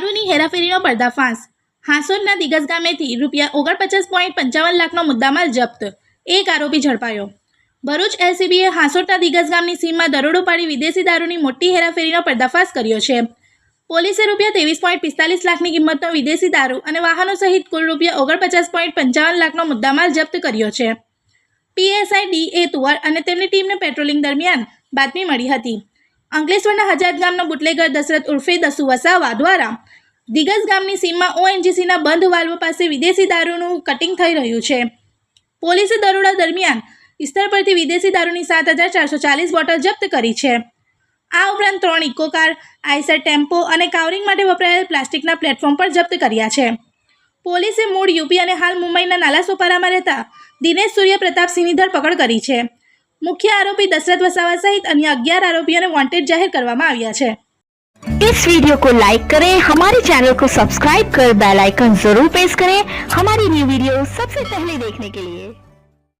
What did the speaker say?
પર્દાફાશ. હાંસોદના દિગસ ગામેથી રૂપિયા ઓગણપચાસ પોઈન્ટ પંચાવન લાખનો મુદ્દામાલ જપ્ત. એક આરોપી ઝડપાયો. ભરૂચ એલસીબીએ હાંસોદના દિગ્ગજ ગામની સીમમાં દરોડો પાડી વિદેશી દારૂની મોટી હેરાફેરીનો પર્દાફાશ કર્યો છે. પોલીસે રૂપિયા ત્રેવીસ પોઈન્ટ પિસ્તાલીસ લાખની કિંમતનો વિદેશી દારૂ અને વાહનો સહિત કુલ રૂપિયા ઓગણપચાસ પોઈન્ટ પંચાવન લાખનો મુદ્દામાલ જપ્ત કર્યો છે. પીએસઆઈ ડી તુવર અને તેમની ટીમને પેટ્રોલિંગ દરમિયાન બાતમી મળી હતી. અંકલેશ્વરના હજાર ગામનો બુટલેગર દશરથ ઉર્ફે દસુ વસાવા દ્વારા દિગજ ગામની સીમમાં ઓએનજીસીના બંધ વાલ્વ પાસે વિદેશી દારૂનું કટિંગ થઈ રહ્યું છે. પોલીસે દરોડા દરમિયાન સ્થળ પરથી વિદેશી દારૂની સાત હજાર ચારસો ચાલીસ બોટલ જપ્ત કરી છે. આ ઉપરાંત ત્રણ ઇકો કાર, આઈસર ટેમ્પો અને કાવરિંગ માટે વપરાયેલ પ્લાસ્ટિકના પ્લેટફોર્મ પર જપ્ત કર્યા છે. પોલીસે મૂળ યુપી અને હાલ મુંબઈના નાલા સોપારામાં રહેતા દિનેશ સૂર્ય પ્રતાપસિંહની ધરપકડ કરી છે. મુખ્ય આરોપી દશરથ વસાવા સહિત અન્ય અગિયાર આરોપીઓને વોન્ટેડ જાહેર કરવામાં આવ્યા છે इस वीडियो को लाइक करें हमारे चैनल को सब्सक्राइब कर बेल आइकन जरूर प्रेस करें हमारी न्यू वीडियो सबसे पहले देखने के लिए